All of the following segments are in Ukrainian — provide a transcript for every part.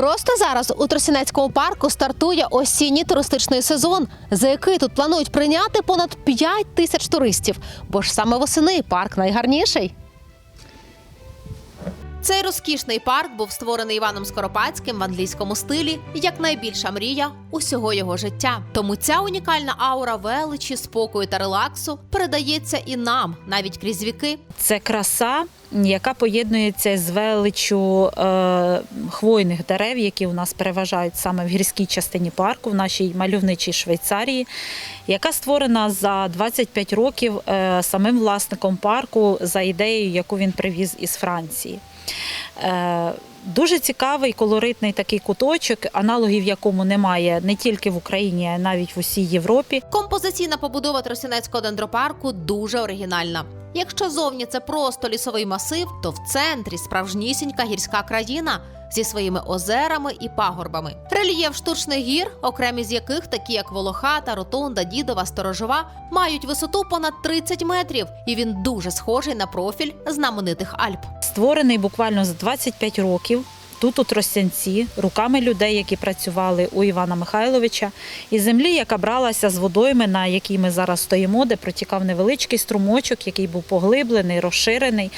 Просто зараз у Тростянецькому парку стартує осінній туристичний сезон, за який тут планують прийняти понад 5 тисяч туристів. Бо ж саме восени парк найгарніший. Цей розкішний парк був створений Іваном Скоропадським в англійському стилі як найбільша мрія усього його життя. Тому ця унікальна аура величі, спокою та релаксу передається і нам, навіть крізь віки. Це краса, яка поєднується з величчю е, хвойних дерев, які у нас переважають саме в гірській частині парку, в нашій мальовничій Швейцарії, яка створена за 25 років е, самим власником парку за ідеєю, яку він привіз із Франції. Е, Дуже цікавий колоритний такий куточок, аналогів якому немає не тільки в Україні, а навіть в усій Європі. Композиційна побудова Тростянецького дендропарку дуже оригінальна. Якщо зовні це просто лісовий масив, то в центрі справжнісінька гірська країна зі своїми озерами і пагорбами. Рельєф штучних гір, окремі з яких, такі як Волохата, Ротонда, Дідова, Сторожова, мають висоту понад 30 метрів, і він дуже схожий на профіль знаменитих Альп. Створений буквально за 25 років. Тут у Тростянці, руками людей, які працювали у Івана Михайловича, і землі, яка бралася з водойми, на якій ми зараз стоїмо, де протікав невеличкий струмочок, який був поглиблений, розширений.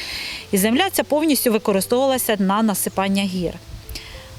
І земля ця повністю використовувалася на насипання гір.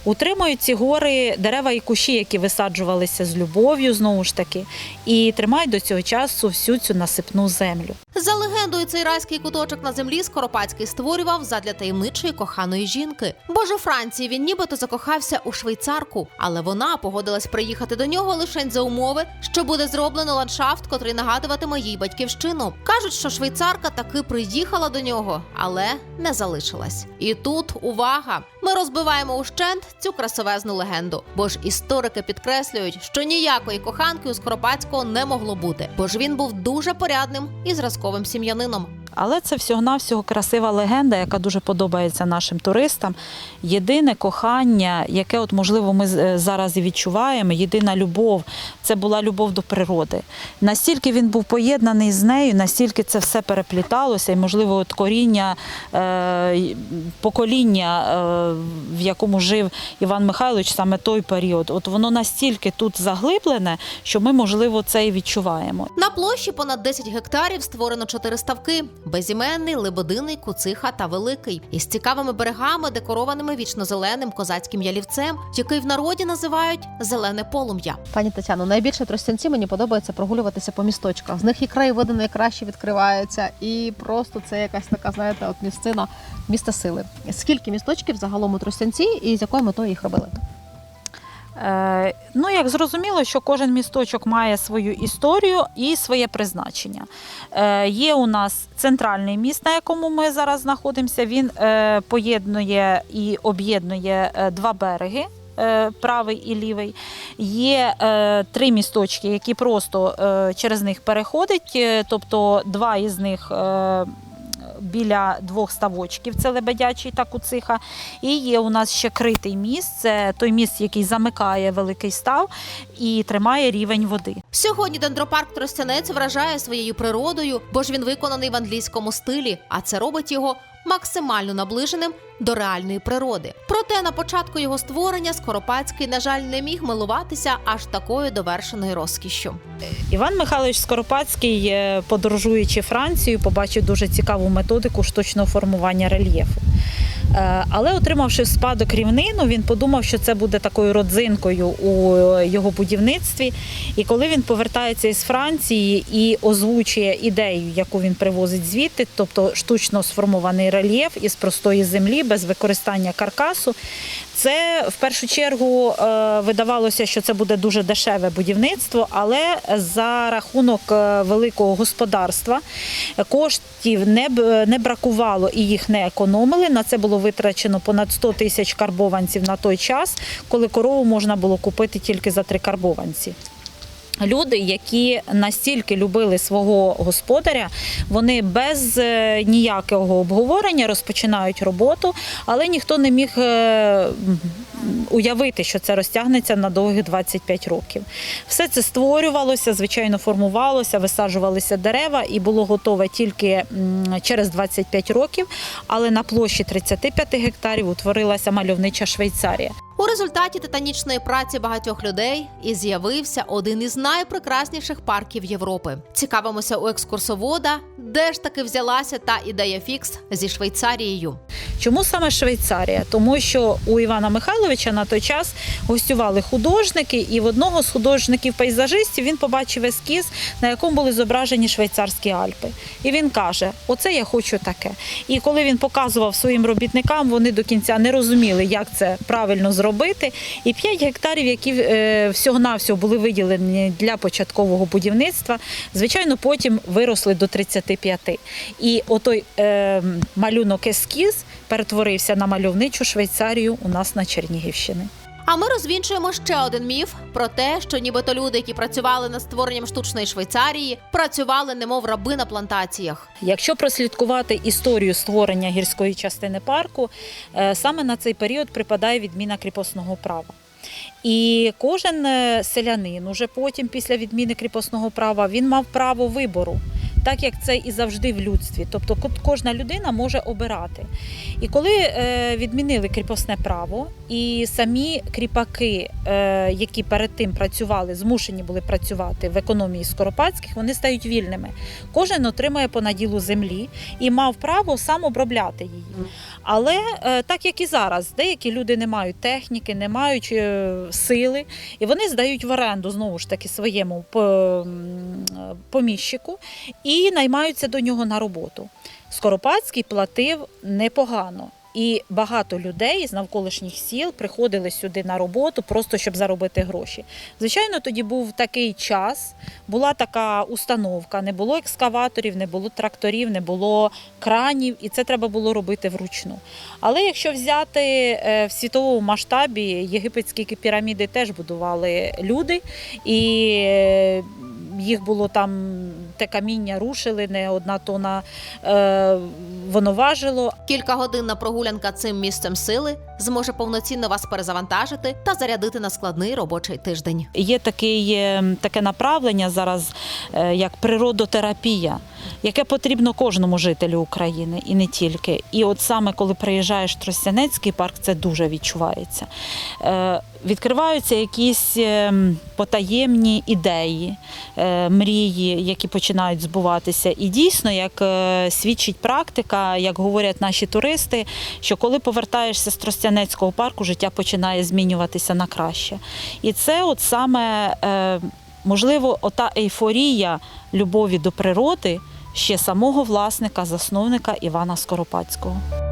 Утримують ці гори дерева і кущі, які висаджувалися з любов'ю, знову ж таки, і тримають до цього часу всю цю насипну землю. За легендою, цей райський куточок на землі Скоропадський створював задля таємничої коханої жінки. Бо ж у Франції він нібито закохався у швейцарку, але вона погодилась приїхати до нього лише за умови, що буде зроблено ландшафт, котрий нагадуватиме їй батьківщину. Кажуть, що швейцарка таки приїхала до нього, але не залишилась. І тут увага! Ми розбиваємо ущент цю красовезну легенду. Бо ж історики підкреслюють, що ніякої коханки у Скоропадського не могло бути, бо ж він був дуже порядним і зразковим сім'янином. Але це всього-навсього красива легенда, яка дуже подобається нашим туристам. Єдине кохання, яке, от, можливо, ми е, зараз і відчуваємо, єдина любов це була любов до природи. Настільки він був поєднаний з нею, настільки це все перепліталося, і, можливо, от коріння е, покоління, е, в якому жив Іван Михайлович, саме той період, от воно настільки тут заглиблене, що ми, можливо, це і відчуваємо. На площі понад 10 гектарів створено чотири ставки: безіменний, лебединий, куциха та великий, із цікавими берегами, декорованими вічнозеленим козацьким ялівцем, який в народі називають зелене полум'я. Пані Тетяно, найбільше тростянці мені подобається прогулюватися по місточках. З них і краєвиди найкраще відкриваються, і просто це якась така, знаєте, от місцина міста сили. Скільки місточків загалом у тростянці і з якою метою їх робили? Е, Ну, як зрозуміло, що кожен місточок має свою історію і своє призначення. Е, Є у нас центральний міст, на якому ми зараз знаходимося. Він е, поєднує і об'єднує два береги. Правий і лівий. Є е, три місточки, які просто е, через них переходять, тобто два із них е, біля двох ставочків це лебедячий та куциха. І є у нас ще критий міст, це той міст, який замикає великий став і тримає рівень води. Сьогодні дендропарк Тростянець вражає своєю природою, бо ж він виконаний в англійському стилі, а це робить його максимально наближеним до реальної природи. Проте на початку його створення Скоропадський, на жаль, не міг милуватися аж такою довершеною розкішшю. Іван Михайлович Скоропадський, подорожуючи Францію, побачив дуже цікаву методику штучного формування рельєфу. Е, Але отримавши в спадок рівнину, він подумав, що це буде такою родзинкою у його будівництві. І коли він повертається із Франції і озвучує ідею, яку він привозить звідти, тобто штучно сформований рельєф із простої землі без використання каркасу, це в першу чергу е, видавалося, що це буде дуже дешеве будівництво, але за рахунок е, великого господарства коштів не бракувало і їх не економили. На це було витрачено понад 100 тисяч карбованців на той час, коли корову можна було купити тільки за три карбованці. Люди, які настільки любили свого господаря, вони без е, ніякого обговорення розпочинають роботу, але ніхто не міг е, уявити, що це розтягнеться на довгих 25 років. Все це створювалося, звичайно, формувалося, висаджувалися дерева і було готове тільки через 25 років. Але на площі 35 гектарів утворилася мальовнича Швейцарія. У результаті титанічної праці багатьох людей і з'явився один із найпрекрасніших парків Європи. Цікавимося у екскурсовода, де ж таки взялася та ідея фікс зі Швейцарією. Чому саме Швейцарія? Тому що у Івана Михайловича на той час гостювали художники, і в одного з художників-пейзажистів він побачив ескіз, на якому були зображені швейцарські Альпи. І він каже: Оце я хочу таке. І коли він показував своїм робітникам, вони до кінця не розуміли, як це правильно зробити. І 5 гектарів, які е, всього-навсього були виділені для початкового будівництва, звичайно, потім виросли до 35. І отой е, малюнок ескіз перетворився на мальовничу Швейцарію у нас на Чернігівщині. А ми розвінчуємо ще один міф про те, що нібито люди, які працювали над створенням штучної Швейцарії, працювали немов раби на плантаціях. Якщо прослідкувати історію створення гірської частини парку, е, саме на цей період припадає відміна кріпосного права. І кожен е, селянин, уже потім, після відміни кріпосного права, він мав право вибору, так як це і завжди в людстві. Тобто кожна людина може обирати. І коли е, відмінили кріпосне право, і самі кріпаки, е, які перед тим працювали, змушені були працювати в економії Скоропадських, вони стають вільними. Кожен отримує по наділу землі і мав право сам обробляти її. Але е, так як і зараз, деякі люди не мають техніки, не мають сили, і вони здають в оренду знову ж таки своєму по- поміщику і наймаються до нього на роботу. Скоропадський платив непогано. І багато людей з навколишніх сіл приходили сюди на роботу, просто щоб заробити гроші. Звичайно, тоді був такий час, була така установка, не було екскаваторів, не було тракторів, не було кранів, і це треба було робити вручну. Але якщо взяти е, в світовому масштабі, єгипетські піраміди теж будували люди, і е, їх було там те каміння рушили, не одна тона е, воно важило. Кількагодинна прогулянка цим місцем сили зможе повноцінно вас перезавантажити та зарядити на складний робочий тиждень. Є такий, таке направлення зараз, е, як природотерапія, яке потрібно кожному жителю України і не тільки. І от саме коли приїжджаєш в Тростянецький парк, це дуже відчувається. Е, Відкриваються якісь е, потаємні ідеї, е, мрії, які починають збуватися. І дійсно, як свідчить практика, як говорять наші туристи, що коли повертаєшся з Тростянецького парку, життя починає змінюватися на краще. І це от саме можливо ота ейфорія любові до природи ще самого власника, засновника Івана Скоропадського.